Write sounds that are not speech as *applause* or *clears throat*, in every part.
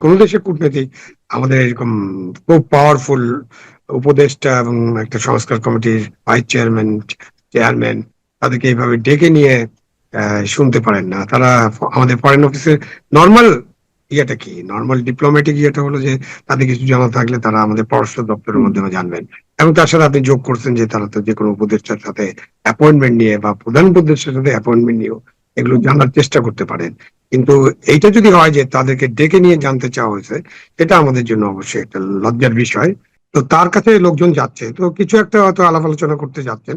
কোন দেশের কূটনীতিক আমাদের এরকম খুব পাওয়ারফুল উপদেষ্টা এবং একটা সংস্কার কমিটির ভাইস চেয়ারম্যান চেয়ারম্যান তাদেরকে এইভাবে ডেকে নিয়ে শুনতে পারেন না। তারা আমাদের ফরেন অফিসের নর্মাল ইয়েটা কি? নর্মাল ডিপ্লোম্যাটিক ইয়েটা হলো যে তাদের কিছু জানা থাকলে তারা আমাদের পররাষ্ট্র দপ্তরের মাধ্যমে জানবেন। এবং তার সাথে আপনি যোগ করছেন যে তারা তো যে কোনো উপদেষ্টার সাথে অ্যাপয়েন্টমেন্ট নিয়ে বা প্রধান উপদেষ্টার সাথে অ্যাপয়েন্টমেন্ট নিয়েও এগুলো জানার চেষ্টা করতে পারেন। কিন্তু এইটা যদি হয় যে তাদেরকে ডেকে নিয়ে জানতে চাওয়া হয়েছে, এটা আমাদের জন্য অবশ্যই একটা লজ্জার বিষয়। তো তার কাছে লোকজন যাচ্ছে। তো কিছু একটা হয়তো আলাপ আলোচনা করতে যাচ্ছেন।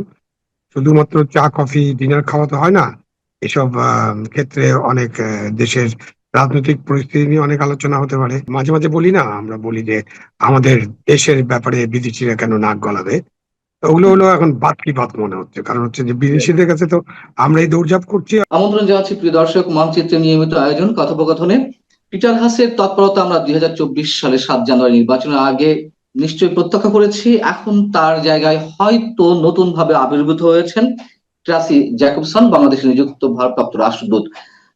শুধুমাত্র চা, কফি, ডিনার খাওয়া তো হয় না। এসব ক্ষেত্রে অনেক দেশের রাজনৈতিক পরিস্থিতি নিয়ে অনেক আলোচনা হতে পারে। মাঝে মাঝে বলি না, আমরা বলি যে আমাদের দেশের ব্যাপারে বিদেশিরা কেন নাক গলাবে? ওগুলো হলো এখন বাতকি বাত মনে হচ্ছে। কারণ হচ্ছে যে বিদেশিদের কাছে তো আমরাই দৌড়ঝাঁপ করছি। আমন্ত্রণ জানাচ্ছি প্রিয় দর্শক, মানচিত্রে নিয়মিত আয়োজন, কথোপকথনে। পিটার হাসের তৎপরতা আমরা দুই হাজার চব্বিশ সালে সাত জানুয়ারি নির্বাচনের আগে নিশ্চয়ই প্রত্যক্ষ করেছি। এখন তার জায়গায় হয়তো নতুন ভাবে আবির্ভূত হয়েছেন ট্রাসি জ্যাকবসন, বাংলাদেশে নিযুক্ত ভারপ্রাপ্ত রাষ্ট্রদূত।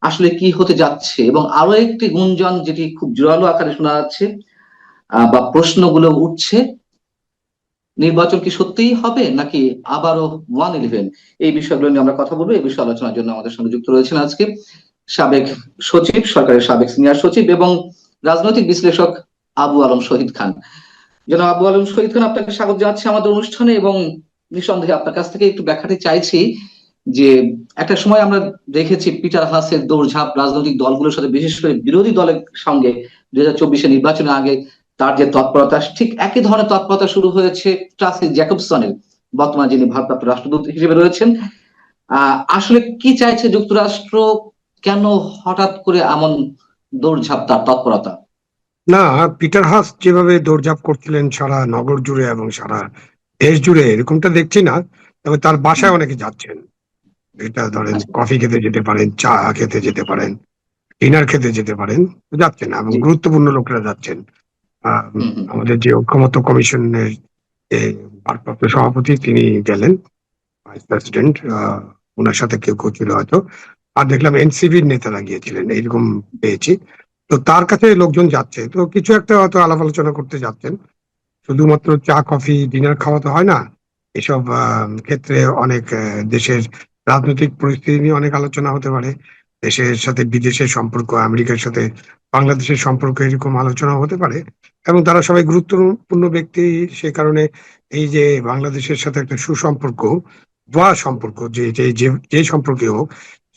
আসলে কি হতে যাচ্ছে? এবং আরও একটি গুঞ্জন যেটি খুব জোরালো আকারে শোনা যাচ্ছে বা প্রশ্নগুলো উঠছে নির্বাচন কি সত্যিই হবে নাকি আবারও ওয়ান ইলেভেন? এই বিষয়গুলো নিয়ে আমরা কথা বলব। এই বিষয়ে আলোচনার জন্য আমাদের সঙ্গে যুক্ত রয়েছেন আজকে সাবেক সচিব, সরকারের সাবেক সিনিয়র সচিব এবং রাজনৈতিক বিশ্লেষক আবু আলম শহীদ খান। জনাব আবু আলম শহীদ খান, আপনাকে স্বাগত জানাচ্ছি আমাদের অনুষ্ঠানে এবং নিঃসন্দেহে আপনার কাছ থেকে একটু ব্যাখ্যাটি চাইছি যে একটা সময় আমরা দেখেছি পিটার হাসের দৌড়ঝাঁপ, রাজনৈতিক দলগুলোর সাথে বিশেষ করে বিরোধী দলের সঙ্গে দুই হাজার চব্বিশে নির্বাচনের আগে তার যে তৎপরতা ঠিক একই ধরনের তৎপরতা শুরু হয়েছে ট্রাসি জ্যাকবসনের। বর্তমান যিনি ভারপ্রাপ্ত রাষ্ট্রদূত হিসেবে রয়েছেন। আসলে কি চাইছে যুক্তরাষ্ট্র? কেন হঠাৎ করে এমন দৌড়ঝাঁপ তার তৎপরতা? না পিটার হাস যেভাবে দৌড়ঝাঁপ করছিলেন সারা নগর জুড়ে এবং সারা দেশ জুড়ে এরকমটা দেখছি না। তবে তার বাসায় অনেকে যাচ্ছেন। এটা ধরেন কফি খেতে যেতে পারেন চা খেতে যেতে পারেন ডিনার খেতে যেতে পারেন যাচ্ছেন এবং গুরুত্বপূর্ণ লোকেরা যাচ্ছেন। আমাদের যে ঐক্যমত্য কমিশনের যে ভারপ্রাপ্ত সভাপতি তিনি গেলেন ভাইস প্রেসিডেন্ট ওনার সাথে কেউ কেউ ছিল হয়তো। আর দেখলাম এনসিবির নেতারা গিয়েছিলেন এইরকম পেয়েছি। তো তার কাছে লোকজন যাচ্ছে। তো কিছু একটা হয়তো আলাপ আলোচনা করতে যাচ্ছেন। শুধুমাত্র চা কফি ডিনার খাওয়া তো হয় না। এসব ক্ষেত্রে অনেক দেশের রাজনৈতিক পরিস্থিতি নিয়ে অনেক আলোচনা হতে পারে। দেশের সাথে বিদেশের সম্পর্ক আমেরিকার সাথে বাংলাদেশের সম্পর্ক এরকম আলোচনা হতে পারে এবং তারা সবাই গুরুত্বপূর্ণ ব্যক্তি সে কারণে এই যে বাংলাদেশের সাথে একটা সুসম্পর্ক বা সম্পর্ক যে যে সম্পর্কে হোক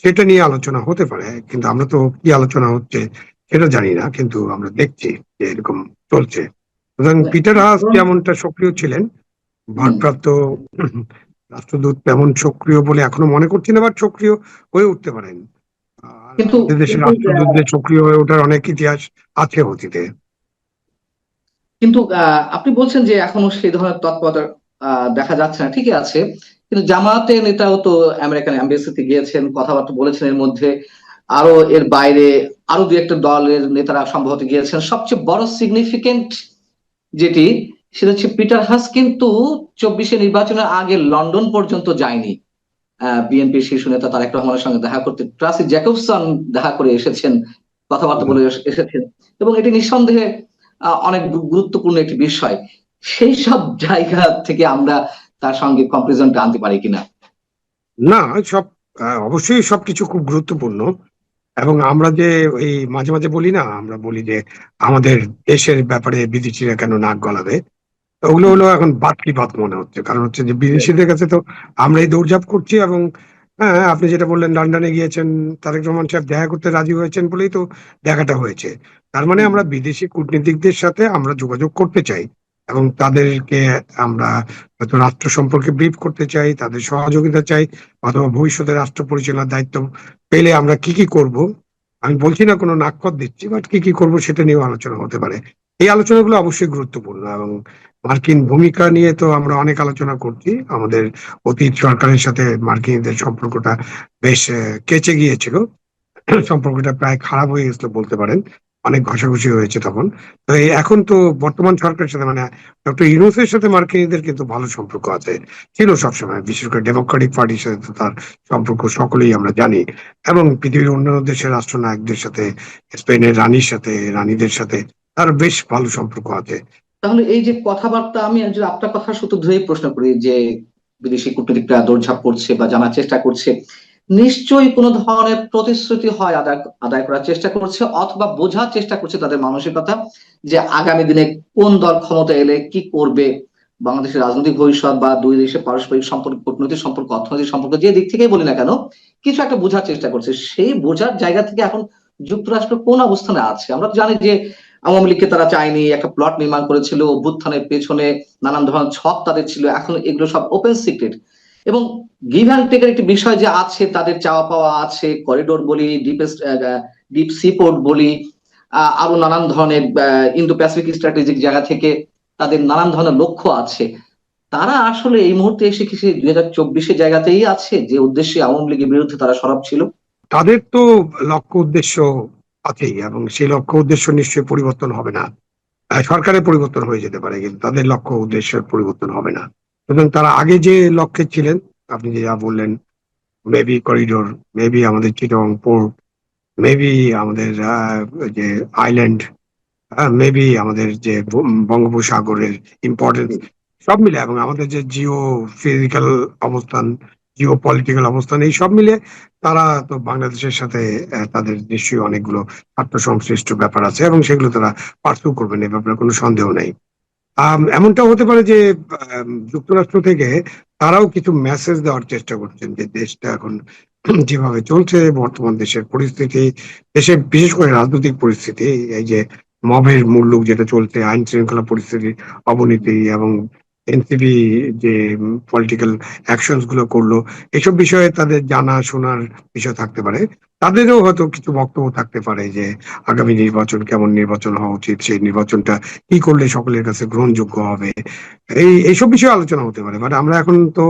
সেটা নিয়ে আলোচনা হতে পারে। কিন্তু আমরা তো কি আলোচনা হচ্ছে সেটা জানি না কিন্তু আমরা দেখছি যে এরকম চলছে। সুতরাং পিটার হাস যেমনটা সক্রিয় ছিলেন ভারপ্রাপ্ত রাষ্ট্রদূত তেমন সক্রিয় বলে এখনও মনে করছি না বা সক্রিয় হয়ে উঠতে পারেন। কিন্তু- রাষ্ট্রদূতদের সক্রিয় হয়ে ওঠার অনেক ইতিহাস আছে অতীতে। কিন্তু আপনি বলছেন যে এখনও সেই ধরনের তৎপরতা দেখা যাচ্ছে না ঠিকই আছে। কিন্তু জামাতের নেতাও তো আমেরিকান এম্বাসিতে গিয়েছেন কথাবার্তা বলেছেন এর মধ্যে। আরও এর বাইরে আরও দু একটা দলের নেতারা সম্ভবত গিয়েছেন। সবচেয়ে বড় সিগনিফিকেন্ট যেটি সেটা হচ্ছে পিটার হাস কিন্তু চব্বিশে নির্বাচনের আগে লন্ডন পর্যন্ত যায়নি। বিএনপির শীর্ষ নেতা তারেক রহমানের সঙ্গে দেখা করতে ট্রাসি জ্যাকবসন দেখা করে এসেছেন কথাবার্তা বলে এসেছেন। এবং এটি নিঃসন্দেহে অনেক গুরুত্বপূর্ণ একটি বিষয়। সেই সব জায়গা থেকে আমরা তার সঙ্গে কম্পারিজনটা আনতে পারি কিনা? না সব অবশ্যই সবকিছু খুব গুরুত্বপূর্ণ। এবং আমরা যে ওই মাঝে মাঝে বলি না আমরা বলি যে আমাদের দেশের ব্যাপারে বিদেশিরা কেন নাক গলাবে? ওগুলো হলো এখন বাতকি বাত মনে হচ্ছে। কারণ হচ্ছে যে বিদেশিদের কাছে তো আমরাই দৌড়ঝাঁপ করছি এবং হ্যাঁ আপনি যেটা বললেন লন্ডনে গিয়েছেন তারেক রহমান সাহেব দেখা করতে রাজি হয়েছেন বলেই তো দেখাটা হয়েছে। তার মানে আমরা বিদেশি কূটনীতিকদের সাথে আমরা যোগাযোগ করতে চাই এবং তাদেরকে আমরা হয়তো রাষ্ট্র সম্পর্কে ব্রিফ করতে চাই তাদের সহযোগিতা চাই অথবা ভবিষ্যতে রাষ্ট্র পরিচালনার দায়িত্ব পেলে আমরা কি কি করব। আমি বলছি না কোনো নাকপথ দিচ্ছি বাট কি কি করব সেটা নিয়েও আলোচনা হতে পারে। এই আলোচনাগুলো অবশ্যই গুরুত্বপূর্ণ এবং মার্কিন ভূমিকা নিয়ে তো আমরা অনেক আলোচনা করছি। আমাদের অতীত সরকারের সাথে মার্কিনদের সম্পর্কটা বেশ কেচে গিয়েছিল। সম্পর্কটা প্রায় খারাপ হয়ে গেছিল বলতে পারেন। অনেক ঘষাঘষি হয়েছে তখন। তো এখন তো বর্তমান সরকারের সাথে মানে ডক্টর ইউনুসের সাথে মার্কিনীদের কিন্তু ভালো সম্পর্ক আছে। ছিল সবসময়, বিশেষ করে ডেমোক্রেটিক পার্টির সাথে তো তার সম্পর্ক সকলেই আমরা জানি। এবং পৃথিবীর অন্যান্য দেশের রাষ্ট্রনায়কদের সাথে, স্পেনের রানীর সাথে, রানীদের সাথে তার বেশ ভালো সম্পর্ক আছে। তাহলে এই যে কথাবার্তা, আমি আপনার কথা শুধু ধরেই প্রশ্ন করি যে বিদেশি কূটনীতিকরা দৌড়ঝাঁপ করছে বা জানার চেষ্টা করছে, নিশ্চয়ই কোনো ধরনের প্রতিশ্রুতি হয় আদায় আদায় করার চেষ্টা করছে অথবা বোঝার চেষ্টা করছে তাদের মানসিকতা যে আগামী দিনে কোন দল ক্ষমতা এলে কি করবে? বাংলাদেশের রাজনৈতিক ভবিষ্যৎ বা দুই দেশের পারস্পরিক সম্পর্ক, কূটনৈতিক সম্পর্ক, অর্থনৈতিক সম্পর্ক যে দিক থেকেই বলি না কেন, কিছু একটা বোঝার চেষ্টা করছে। সেই বোঝার জায়গা থেকে এখন যুক্তরাষ্ট্র কোন অবস্থানে আছে? আমরা তো জানি যে আওয়ামী লীগকে তারা চায়নি, একটা প্লট নির্মাণ করেছিল, অভ্যুত্থানের পেছনে নানান ধরনের ছক তাদের ছিল, এখন এগুলো সব ওপেন সিক্রেট এবং গিভ অ্যান্ড টেকের একটি বিষয় যে আছে, তাদের চাওয়া পাওয়া আছে করিডোর বলি ডিপ ডিপ সিপোর্ট বলি আরও নানান ধরনের ইন্দো প্যাসিফিক স্ট্র্যাটেজিক জায়গা থেকে তাদের নানান ধরনের লক্ষ্য আছে। তারা আসলে এই মুহূর্তে এসে কি সেই দুই হাজার চব্বিশের জায়গাতেই আছে, যে উদ্দেশ্যে আওয়ামী লীগের বিরুদ্ধে তারা সরব ছিল? তাদের তো লক্ষ্য উদ্দেশ্য আছেই এবং সেই লক্ষ্য উদ্দেশ্য নিশ্চয়ই পরিবর্তন হবে না। সরকারের পরিবর্তন হয়ে যেতে পারে, কিন্তু তাদের লক্ষ্য উদ্দেশ্যের পরিবর্তন হবে না। সুতরাং তারা আগে যে লক্ষ্যে ছিলেন, আপনি যে যা বললেন মেবি করিডোর মেবি আমাদের চিটং পোর্ট মেবি আমাদের যে আইল্যান্ড মেবি আমাদের যে বঙ্গোপসাগরের ইম্পর্টেন্স সব মিলে এবং আমাদের যে জিও ফিজিক্যাল অবস্থান জিও পলিটিক্যাল অবস্থান, এই সব মিলে তারা তো বাংলাদেশের সাথে তাদের নিশ্চয়ই অনেকগুলো স্বার্থ সংশ্লিষ্ট ব্যাপার আছে এবং সেগুলো তারা পার্সু করবেন, এ ব্যাপারে কোনো সন্দেহ নেই। এমনটাও হতে পারে যে যুক্তরাষ্ট্র থেকে তারাও কিছু মেসেজ দেওয়ার চেষ্টা করছেন যে দেশটা এখন *clears throat* যেভাবে চলছে, বর্তমান দেশের পরিস্থিতি দেশের বিশেষ করে রাজনৈতিক পরিস্থিতি, এই যে মবের মূল্য যেটা চলছে আইন শৃঙ্খলা পরিস্থিতির অবনতি এবং এনসিপি যে পলিটিক্যাল অ্যাকশনসগুলো করল, এসব বিষয়ে তাদের জানা শোনার বিষয় থাকতে পারে। তাদেরও হয়তো কিছু বক্তব্য থাকতে পারে যে আগামী নির্বাচন কেমন নির্বাচন হওয়া উচিত, সেই নির্বাচনটা কি করলে সকলের কাছে গ্রহণযোগ্য হবে। এই এইসব বিষয়ে আলোচনা হতে পারে বাট আমরা এখন তো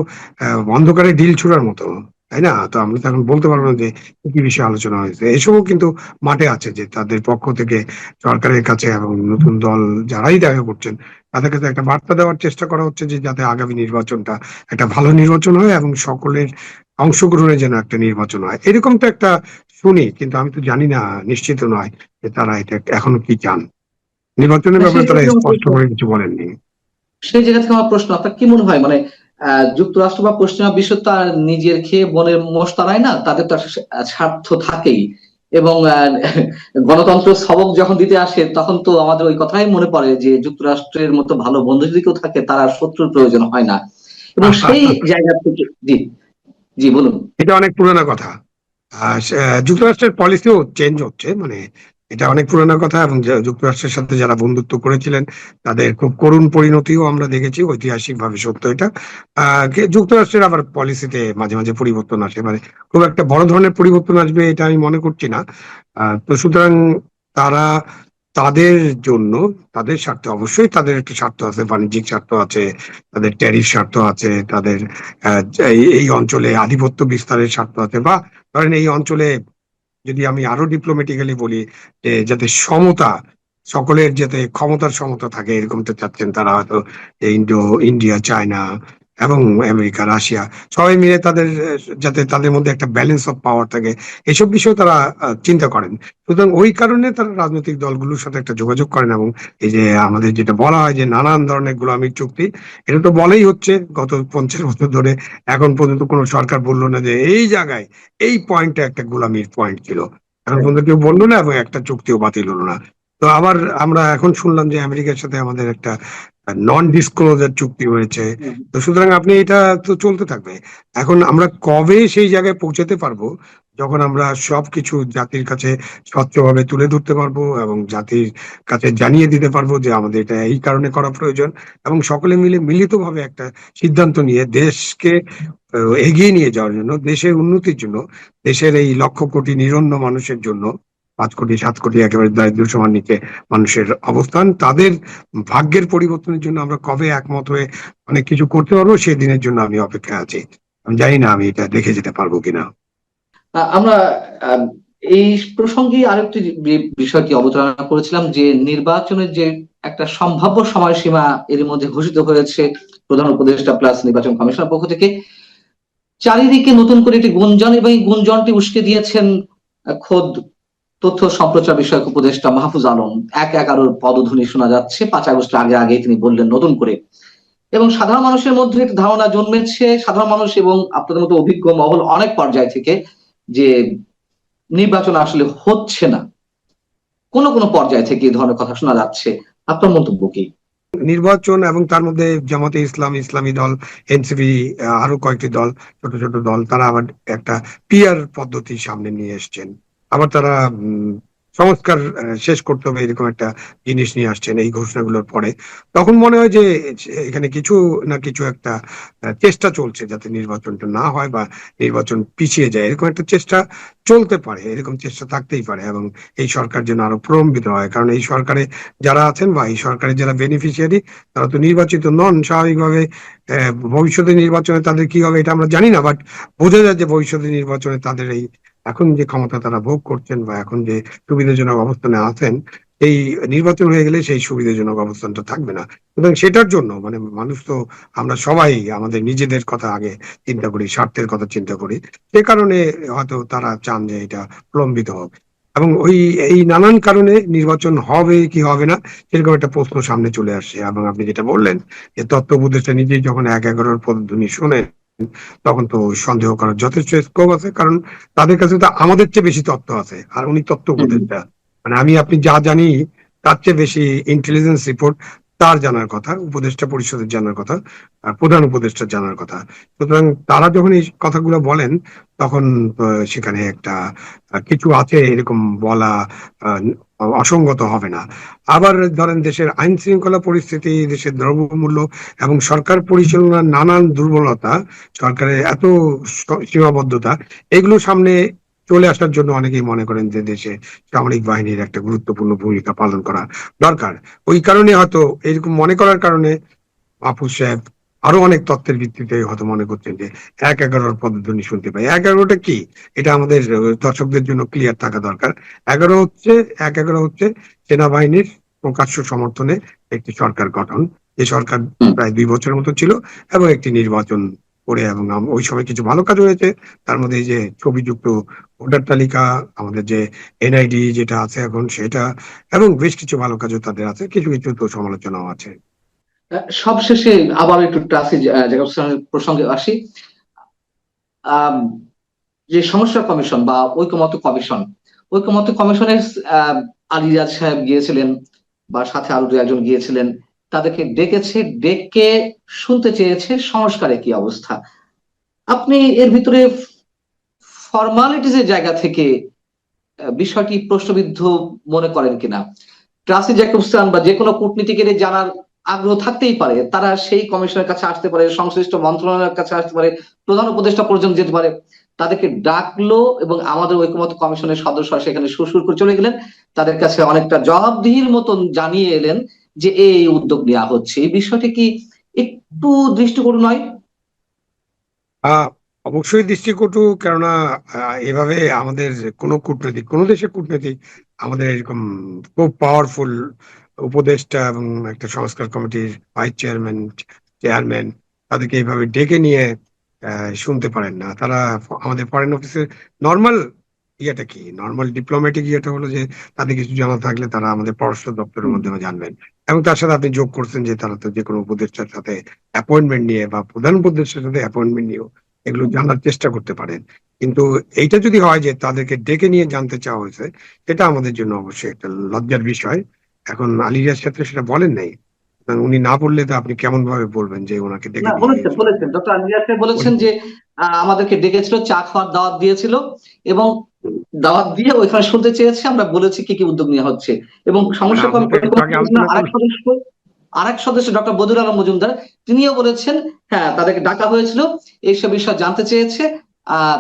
অন্ধকারে ডিল ছুড়ার মতো, তাই না? তো আমরা তো এখন বলতে পারব না যে কি কি বিষয়ে আলোচনা হয়েছে। এসবও কিন্তু মাঠে আছে যে তাদের পক্ষ থেকে সরকারের কাছে এবং নতুন দল যারাই দেখা করছেন তাদের কাছে একটা বার্তা দেওয়ার চেষ্টা করা হচ্ছে যে যাতে আগামী নির্বাচনটা একটা ভালো নির্বাচন হয় এবং সকলের অংশগ্রহণের যেন একটা নির্বাচন হয়। এরকম তো একটা শুনি কিন্তু আমি তো জানি না নিশ্চিত নয় যে তারা এটা এখনও কি চান। নির্বাচনের ব্যাপারে তারা স্পষ্ট করে কিছু বলেননি। সেই জায়গা থেকে আমার প্রশ্ন আপনার কি মনে হয়? মানে আহ, যুক্তরাষ্ট্র বা পশ্চিমা বিশ্ব তার নিজের খেয়ে বনের মোষ তাড়ায় না? তাদের তো স্বার্থ থাকেই। এবং গণতন্ত্র সবক যখন দিতে আসে তখন তো আমাদের ওই কথাই মনে পড়ে যে যুক্তরাষ্ট্রের মতো ভালো বন্ধু যদি কেউ থাকে তার আর শত্রুর প্রয়োজন হয় না। এবং সেই জায়গা থেকে জি জি বলুন। এটা অনেক পুরোনো কথা। আহ, যুক্তরাষ্ট্রের পলিসিও চেঞ্জ হচ্ছে মানে এটা অনেক পুরোনো কথা এবং যুক্তরাষ্ট্রের সাথে যারা বন্ধুত্ব করেছিলেন, তাদের খুব করুণ পরিণতিও আমরা দেখেছি ঐতিহাসিক ভাবে সত্য এটা। যুক্তরাষ্ট্রের আবার পলিসিতে মাঝে মাঝে পরিবর্তন আসে মানে খুব একটা বড় ধরনের পরিবর্তন আসবে এটা আমি মনে করছি না। তো সুতরাং তারা তাদের জন্য, তাদের স্বার্থে, অবশ্যই তাদের একটা স্বার্থ আছে, বাণিজ্যিক স্বার্থ আছে, তাদের ট্যারিফ স্বার্থ আছে, তাদের এই অঞ্চলে আধিপত্য বিস্তারের স্বার্থ আছে বা ধরেন এই অঞ্চলে যদি আমি আরও ডিপ্লোম্যাটিক্যালি বলি যাতে সমতা, সকলের যাতে ক্ষমতার সমতা থাকে, এরকম এরকমটা চাচ্ছেন তারা হয়তো ইন্ডো ইন্ডিয়া, চায়না এবং আমেরিকা, রাশিয়া, সবাই মিলে তাদের, যাতে তাদের মধ্যে একটা ব্যালেন্স অফ পাওয়ার থাকে, এসব বিষয়ে তারা চিন্তা করেন। সুতরাং ওই কারণে তারা রাজনৈতিক দলগুলোর সাথে একটা যোগাযোগ করেন এবং এই যে আমাদের যেটা বলা হয় যে নানান ধরনের গোলামির চুক্তি, এটা তো বলেই হচ্ছে গত পঞ্চাশ বছর ধরে, এখন পর্যন্ত কোনো সরকার বলল না যে এই জায়গায় এই পয়েন্টটা একটা গোলামির পয়েন্ট ছিল। এখন পর্যন্ত কেউ বলল না এবং একটা চুক্তিও বাতিল হলো না। তো আবার আমরা এখন শুনলাম যে আমেরিকার সাথে আমাদের একটা নন ডিসক্লোজার চুক্তি হয়েছে। তো সুতরাং আপনি এটা তো চলতে থাকবে। এখন আমরা কবে সেই জায়গায় পৌঁছাতে পারব? যখন আমরা সবকিছু জাতির কাছে স্বচ্ছভাবে তুলে ধরতে পারব এবং জাতির কাছে জানিয়ে দিতে পারব যে আমাদের এটা এই কারণে করা প্রয়োজন এবং সকলে মিলে মিলিতভাবে একটা সিদ্ধান্ত নিয়ে দেশকে এগিয়ে নিয়ে যাওয়ার জন্য দেশের উন্নতির জন্য দেশের এই লক্ষ কোটি নিরন্ন মানুষের জন্য পাঁচ কোটি, সাত কোটি একেবারে দারিদ্র সমান নিচে মানুষের অবস্থান। তাদের ভাগ্যের পরিবর্তনের জন্য আমরা কবে একমত হয়ে অনেক কিছু করতে পারব, সেই দিনের জন্য আমি অপেক্ষায় আছি। আমি জানি না আমি এটা দেখে যেতে পারব কিনা। আমরা এই প্রসঙ্গে আরেকটি বিষয়টি অবতারণা করেছিলাম যে নির্বাচনের যে একটা সম্ভাব্য সময়সীমা এর মধ্যে ঘোষিত হয়েছে প্রধান উপদেষ্টা প্লাস নির্বাচন কমিশনের পক্ষ থেকে, চারিদিকে নতুন করে একটি গুঞ্জন এবং গুঞ্জনটি উস্কে দিয়েছেন খোদ তথ্য সম্প্রচার বিষয়ক উপদেষ্টা মাহফুজ আলম এক এগারোর পদধ্বনি শোনা যাচ্ছে। পাঁচ আগস্টের আগে আগে তিনি বললেন নতুন করে। এবং সাধারণ মানুষের মধ্যে একটি ধারণা জন্মেছে। সাধারণ মানুষ এবং আপনাদের মতো অভিজ্ঞ মহল অনেক পর্যায় থেকে যে নির্বাচন আসলে হচ্ছে না। কোন কোন পর্যায় থেকে এই ধরনের কথা শোনা যাচ্ছে। আপনার মন্তব্য কি? নির্বাচন এবং তার মধ্যে জামাতে ইসলাম, ইসলামী দল, এনসিপি আরও কয়েকটি দল, ছোট ছোট দল, তারা আবার একটা পিয়ার পদ্ধতি সামনে নিয়ে এসছেন। আবার তারা সংস্কার শেষ করতে হবে এরকম একটা জিনিস নিয়ে আসছেন এই ঘোষণাগুলোর পরে। তখন মনে হয় যে, এখানে কিছু না কিছু একটা চেষ্টা চলছে যাতে নির্বাচনটা না হয় বা নির্বাচন পিছিয়ে যায়। এরকম একটা চেষ্টা চলতে পারে, এরকম চেষ্টা থাকতেই পারে এবং এই সরকার যেন আরও প্রলম্বিত হয়। কারণ এই সরকারে যারা আছেন বা এই সরকারের যারা বেনিফিশিয়ারি তারা তো নির্বাচিত নন স্বাভাবিকভাবে ভবিষ্যতে নির্বাচনে তাদের কি হবে এটা আমরা জানি না বাট বোঝা যায় যে ভবিষ্যতে নির্বাচনে তাদের এই এখন যে ক্ষমতা তারা ভোগ করছেন বা এখন যে সুবিধাজনক অবস্থানে আছেন, এই নির্বাচন হয়ে গেলে সেই সুবিধাজনক অবস্থানটা থাকবে না। সুতরাং সেটার জন্য মানে মানুষ তো আমরা সবাই আমাদের নিজেদের কথা আগে চিন্তা করি, স্বার্থের কথা চিন্তা করি। সে কারণে হয়তো তারা চান যে এটা প্রলম্বিত হোক। এবং ওই, এই নানান কারণে নির্বাচন হবে কি হবে না, সেরকম একটা প্রশ্ন সামনে চলে আসছে। এবং আপনি যেটা বললেন, যে তত্ত্ব উপদেষ্টা নিজেই যখন এক এগারোর পদধ্বনি শোনেন তখন তো সন্দেহ করার যথেষ্ট স্কোপ আছে কারণ তাদের কাছে তো আমাদের চেয়ে বেশি তত্ত্ব আছে আর উনি তত্ত্ব উপদেষ্টা। মানে আমি আপনি যা জানি তার চেয়ে বেশি ইন্টেলিজেন্স রিপোর্ট তার জানার কথা, উপদেষ্টা পরিষদের জানার কথা, আর প্রধান উপদেষ্টার জানার কথা। সুতরাং তারা যখন এই কথাগুলো বলেন, তখন সেখানে একটা কিছু আছে এরকম বলা অসঙ্গত হবে না। আবার ধরেন দেশের আইন শৃঙ্খলা পরিস্থিতি, দেশের দ্রব্যমূল্য এবং সরকার পরিচালনার নানান দুর্বলতা, সরকারের এত সীমাবদ্ধতা, এগুলো সামনে চলে আসার জন্য অনেকেই মনে করেন যে দেশে সামরিক বাহিনীর একটা গুরুত্বপূর্ণ ভূমিকা পালন করা দরকার। ওই কারণে হয়তো এরকম মনে করার কারণে মাহফুজ সাহেব আরও অনেক তত্ত্বের ভিত্তিতে হয়তো মনে করছেন যে এক এগারোর পদধ্বনি শুনতে পাই। এক এগারোটা কি? এটা আমাদের দর্শকদের জন্য ক্লিয়ার থাকা দরকার। এগারো হচ্ছে এক এগারো হচ্ছে সেনাবাহিনীর প্রকাশ্য সমর্থনে একটি সরকার গঠন। যে সরকার প্রায় দুই বছরের মতো ছিল এবং একটি নির্বাচন করে এবং ওই সময় কিছু ভালো কাজ হয়েছে। তার মধ্যে যে ছবিযুক্ত ভোটার তালিকা আমাদের যে এনআইডি যেটা আছে এখন সেটা এবং বেশ কিছু ভালো কাজও তাদের আছে। কিছু কিছু তো সমালোচনাও আছে। সবশেষে আবার একটু ট্রাসি প্রসঙ্গে আসি। যে সংস্কার কমিশন বা ঐকমত্য কমিশন ঐকমত্য কমিশনের আহ, আলী রিয়াজ সাহেব গিয়েছিলেন বা সাথে আরও দু একজন গিয়েছিলেন। তাদেরকে ডেকেছে, ডেকে শুনতে চেয়েছে, সংস্কারে কি অবস্থা? আপনি এর ভিতরে ফর্মালিটিজের জায়গা থেকে বিষয়টি প্রশ্নবিদ্ধ মনে করেন কিনা? ট্রাসি জ্যাকবস্তান বা যে কোনো কূটনীতিকের জানার আগ্রহ থাকতেই পারে। তারা সেই কমিশনের কাছে আসতে পারে, সংশ্লিষ্ট মন্ত্রণালয়ের কাছে আসতে পারে, প্রধান উপদেষ্টা পর্যন্ত যেতে পারে। তাদেরকে ডাকলো এবং আমাদের ঐকমত্য কমিশনের সদস্যরা সেখানে সুরসুর করে চলে গেলেন। তাদের কাছে অনেকটা জবাবদিহির মতন জানিয়ে এলেন যে এই উদ্যোগ নেওয়া হচ্ছে এই বিষয়টি কি একটু দৃষ্টিকটু নয়? অবশ্যই দৃষ্টিকটু কেননা এভাবে আমাদের কোনো কূটনীতিক কোনো দেশের কূটনীতিক আমাদের এরকম খুব পাওয়ারফুল উপদেষ্টা এবং একটা সংস্কার কমিটির ভাইস চেয়ারম্যান চেয়ারম্যান তাদেরকে এইভাবে ডেকে নিয়ে শুনতে পারেন না। তারা আমাদের ফরেন অফিসের নর্মাল ইয়েটা কি? নর্মাল ডিপ্লোম্যাটিক ইয়েটা হলো যে তাদের কিছু জানা থাকলে তারা আমাদের পররাষ্ট্র দপ্তরের মাধ্যমে জানবেন। এবং তার সাথে আপনি যোগ করছেন যে তারা তো যে কোনো উপদেষ্টার সাথে অ্যাপয়েন্টমেন্ট নিয়ে বা প্রধান উপদেষ্টার সাথে অ্যাপয়েন্টমেন্ট নিয়েও এগুলো জানার চেষ্টা করতে পারেন। কিন্তু এইটা যদি হয় যে তাদেরকে ডেকে নিয়ে জানতে চাওয়া হয়েছে সেটা আমাদের জন্য অবশ্যই একটা লজ্জার বিষয়। এখন আলিয়ার সাথে সেটা বলেন নাই। উনি না বললে তো আপনি কেমন ভাবে বলবেন যে ওনাকে ডেকে বলেছেন বলেছেন। ডক্টর আলিয়াস বলেছেন যে আমাদেরকে ডেকেছিল চা খাওয়ার দাওয়াত দিয়েছিল এবং দাওয়াত দিয়ে ওইখানে শুনতে চেয়েছে আমরা বলেছি কি কি উদ্যোগ নেওয়া হচ্ছে। এবং সমস্যা আরেক সদস্য আরেক সদস্য ডক্টর বদুল আলম মজুমদার তিনিও বলেছেন হ্যাঁ তাদেরকে ডাকা হয়েছিল এইসব বিষয় জানতে চেয়েছে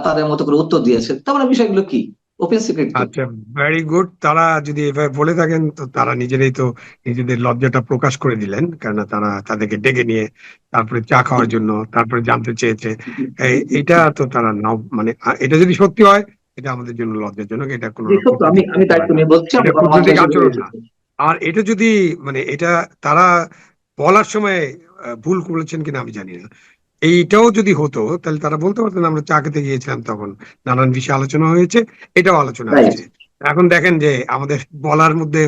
তাদের মতো করে উত্তর দিয়েছে। তার মানে বিষয়গুলো কি? ওপেন সিক্রেট আচ্ছা ভেরি গুড তারা যদি এভাবে বলে থাকেন তো তারা নিজেরাই তো নিজেদের লজ্জাটা প্রকাশ করে দিলেন কেননা তারা তাদেরকে ডেকে নিয়ে তারপরে চা খাওয়ার জন্য তারপরে জানতে চেয়েছে। এটা তো তারা মানে এটা যদি সত্যি হয় এটা আমাদের জন্য লজ্জাজনক এটা কোনো আমি আমি দায়িত্ব নিয়ে বলছি এটা কূটনৈতিক আচরণ না। আর এটা যদি মানে এটা তারা বলার সময় ভুল করেছেন কিনা আমি জানি না। এইটাও যদি হতো তাহলে তারা বলতে পারতেন আমরা চা খেতে গিয়েছিলাম তখন। নানান বিষয়ে আলোচনা হয়েছে এটাও আলোচনা হয়েছে। এখন দেখেন যে আমাদের বলার মধ্যে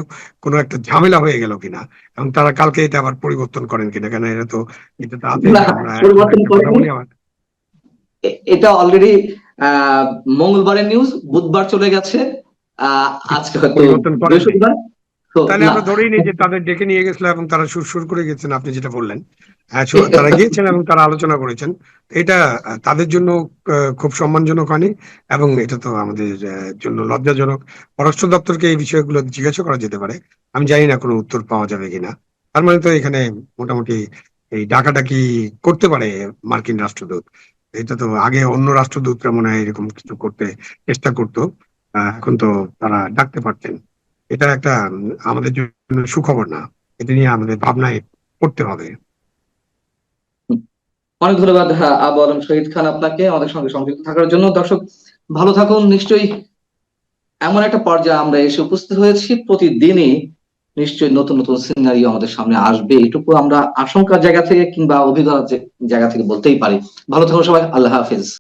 কোনো একটা ঝামেলা হয়ে গেল কিনা এবং তারা কালকে এটা আবার পরিবর্তন করেন কিনা কেন এটা তো এটা তো আছে এটা অলরেডি মঙ্গলবারের নিউজ বুধবার চলে গেছে। আজকে হয়তো বৃহস্পতিবার। তাহলে আমরা ধরেই নিই যে তাদের ডেকে নিয়ে গেছিল এবং তারা সুর সুর করে গেছেন আপনি যেটা বললেন। তারা গিয়েছেন এবং তারা আলোচনা করেছেন। এটা তাদের জন্য খুব সম্মানজনক হয়নি এবং এটা তো আমাদের জন্য লজ্জাজনক। পররাষ্ট্র দপ্তরকে এই বিষয়গুলো জিজ্ঞাসা করা যেতে পারে। আমি জানি না কোনো উত্তর পাওয়া যাবে কিনা। তার মানে তো এখানে মোটামুটি এই ডাকাডাকি করতে পারে মার্কিন রাষ্ট্রদূত। এটা তো আগে অন্য রাষ্ট্রদূতরা মনে হয় এরকম কিছু করতে চেষ্টা করতো। এখন তো তারা ডাকতে পারতেন এটা একটা আমাদের জন্য সুখবর না। এটা নিয়ে আমাদের ভাবনায় করতে হবে। অনেক ধন্যবাদ আবু আলম শহীদ খান আপনাকে আমাদের সঙ্গে সংযুক্ত থাকার জন্য। দর্শক, ভালো থাকুন। নিশ্চয়ই এমন একটা পর্যায়ে আমরা এসে উপস্থিত হয়েছি। প্রতিদিনই নিশ্চয়ই নতুন নতুন সিনারিও আমাদের সামনে আসবে। এটুকু আমরা আশঙ্কার জায়গা থেকে কিংবা অভিজ্ঞতার জায়গা থেকে বলতেই পারি। ভালো থাকুন সবাই, আল্লাহ হাফিজ।